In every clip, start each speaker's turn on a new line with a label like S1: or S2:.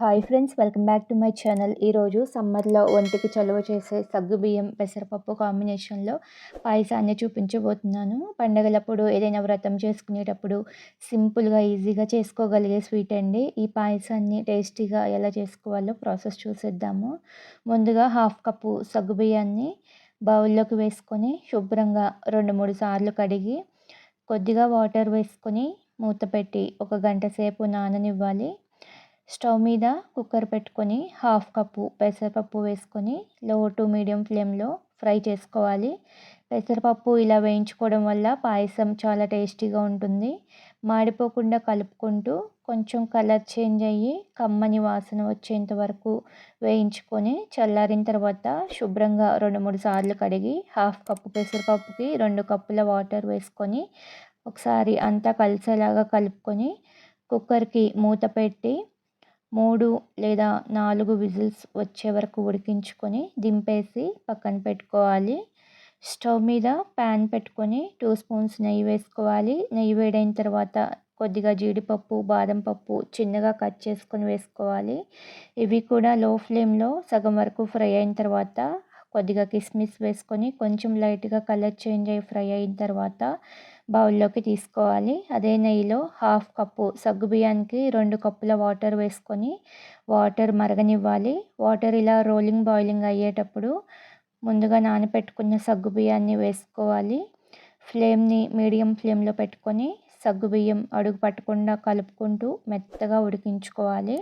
S1: Hi friends welcome back to my channel. ఈరోజు సమ్మర్లో ఒంటికి చలువ చేసే సగ్గుబియ్యం పెసరపప్పు కాంబినేషన్లో పాయసాన్ని చూపించబోతున్నాను. పండగలప్పుడు ఏదైనా వ్రతం చేసుకునేటప్పుడు సింపుల్గా ఈజీగా చేసుకోగలిగే స్వీట్ అండి. ఈ పాయసాన్ని టేస్టీగా ఎలా చేసుకోవాలో ప్రాసెస్ చూసేద్దాము. ముందుగా హాఫ్ కప్పు సగ్గుబియ్యాన్ని బౌల్లోకి వేసుకొని శుభ్రంగా రెండు మూడు సార్లు కడిగి కొద్దిగా వాటర్ వేసుకొని మూత పెట్టి ఒక గంట సేపు నాననివ్వాలి. స్టవ్ మీద కుక్కర్ పెట్టుకొని హాఫ్ కప్పు పెసరపప్పు వేసుకొని లో టు మీడియం ఫ్లేమ్లో ఫ్రై చేసుకోవాలి. పెసరపప్పు ఇలా వేయించుకోవడం వల్ల పాయసం చాలా టేస్టీగా ఉంటుంది. మాడిపోకుండా కలుపుకుంటూ కొంచెం కలర్ చేంజ్ అయ్యి కమ్మని వాసన వచ్చేంత వరకు వేయించుకొని చల్లారిన తర్వాత శుభ్రంగా రెండు మూడు సార్లు కడిగి హాఫ్ కప్పు పెసరపప్పుకి రెండు కప్పుల వాటర్ వేసుకొని ఒకసారి అంతా కలిసేలాగా కలుపుకొని కుక్కర్కి మూత పెట్టి మూడు లేదా నాలుగు విజిల్స్ వచ్చే వరకు ఉడికించుకొని దింపేసి పక్కన పెట్టుకోవాలి. స్టవ్ మీద ప్యాన్ పెట్టుకొని టూ స్పూన్స్ నెయ్యి వేసుకోవాలి. నెయ్యి వేడైన తర్వాత కొద్దిగా జీడిపప్పు బాదం పప్పు చిన్నగా కట్ చేసుకొని వేసుకోవాలి. ఇవి కూడా లో ఫ్లేమ్లో సగం వరకు ఫ్రై అయిన తర్వాత కొద్దిగా కిస్మిస్ వేసుకొని కొంచెం లైట్గా కలర్ చేంజ్ అయ్యి ఫ్రై అయిన తర్వాత బౌల్లోకి తీసుకోవాలి. అదే నెయ్యిలో హాఫ్ కప్పు సగ్గుబియ్యానికి రెండు కప్పుల వాటర్ వేసుకొని వాటర్ మరగనివ్వాలి. వాటర్ ఇలా రోలింగ్ బాయిలింగ్ అయ్యేటప్పుడు ముందుగా నానపెట్టుకున్న సగ్గుబియ్యాన్ని వేసుకోవాలి. ఫ్లేమ్ని మీడియం ఫ్లేమ్లో పెట్టుకొని సగ్గుబియ్యం అడుగు పట్టకుండా కలుపుకుంటూ మెత్తగా ఉడికించుకోవాలి.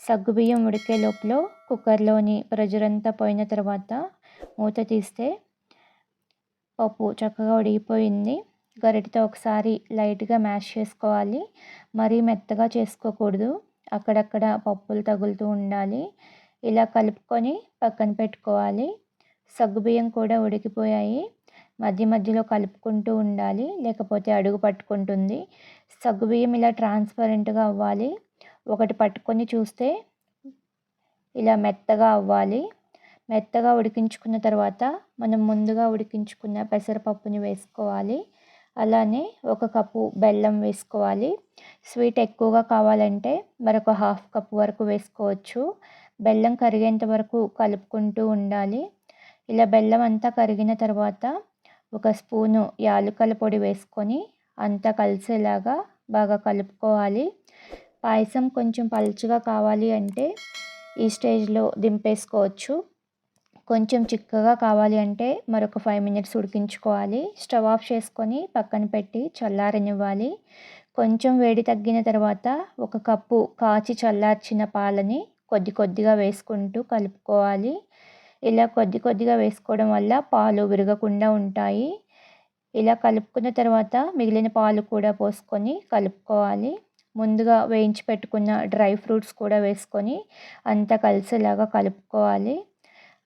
S1: సగ్గుబియ్యం ఉడికే లోపల కుక్కర్లోని ప్రెజర్ అంతా పోయిన తర్వాత మూత తీస్తే పప్పు చక్కగా ఉడిగిపోయింది గరిటతో ఒకసారి లైట్గా మ్యాష్ చేసుకోవాలి. మరీ మెత్తగా చేసుకోకూడదు. అక్కడక్కడ పప్పులు తగులుతూ ఉండాలి. ఇలా కలుపుకొని పక్కన పెట్టుకోవాలి. సగ్గుబియ్యం కూడా ఉడికిపోయాయి. మధ్య మధ్యలో కలుపుకుంటూ ఉండాలి. లేకపోతే అడుగు పట్టుకుంటుంది. సగ్గుబియ్యం ఇలా ట్రాన్స్పరెంట్గా అవ్వాలి. ఒకటి పట్టుకొని చూస్తే ఇలా మెత్తగా అవ్వాలి. మెత్తగా ఉడికించుకున్న తర్వాత మనం ముందుగా ఉడికించుకున్న పెసరపప్పుని వేసుకోవాలి. అలానే ఒక కప్పు బెల్లం వేసుకోవాలి. స్వీట్ ఎక్కువగా కావాలంటే మరొక హాఫ్ కప్ వరకు వేసుకోవచ్చు. బెల్లం కరిగేంత వరకు కలుపుకుంటూ ఉండాలి. ఇలా బెల్లం అంతా కరిగిన తర్వాత ఒక స్పూను యాలకుల పొడి వేసుకొని అంతా కలిసేలాగా బాగా కలుపుకోవాలి. పాయసం కొంచెం పలుచగా కావాలి అంటే ఈ స్టేజ్లో దింపేసుకోవచ్చు. కొంచెం చిక్కగా కావాలి అంటే మరొక ఫైవ్ మినిట్స్ ఉడికించుకోవాలి. స్టవ్ ఆఫ్ చేసుకొని పక్కన పెట్టి చల్లారనివ్వాలి. కొంచెం వేడి తగ్గిన తర్వాత ఒక కప్పు కాచి చల్లార్చిన పాలని కొద్ది కొద్దిగా వేసుకుంటూ కలుపుకోవాలి. ఇలా కొద్ది కొద్దిగా వేసుకోవడం వల్ల పాలు విరగకుండా ఉంటాయి. ఇలా కలుపుకున్న తర్వాత మిగిలిన పాలు కూడా పోసుకొని కలుపుకోవాలి. ముందుగా వేయించి పెట్టుకున్న డ్రై ఫ్రూట్స్ కూడా వేసుకొని అంతా కలిసేలాగా కలుపుకోవాలి.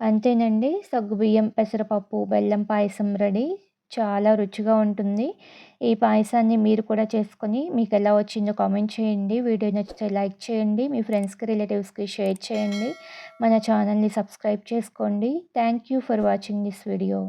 S1: అంతేనండి. సగ్గుబియ్యం పెసరపప్పు బెల్లం పాయసం రెడీ. చాలా రుచిగా ఉంటుంది. ఈ పాయసాన్ని మీరు కూడా చేసుకొని మీకు ఎలా వచ్చిందో కామెంట్ చేయండి. వీడియో నచ్చితే లైక్ చేయండి. మీ ఫ్రెండ్స్కి రిలేటివ్స్కి షేర్ చేయండి. మన ఛానల్ని సబ్స్క్రైబ్ చేసుకోండి. Thank you for watching this video.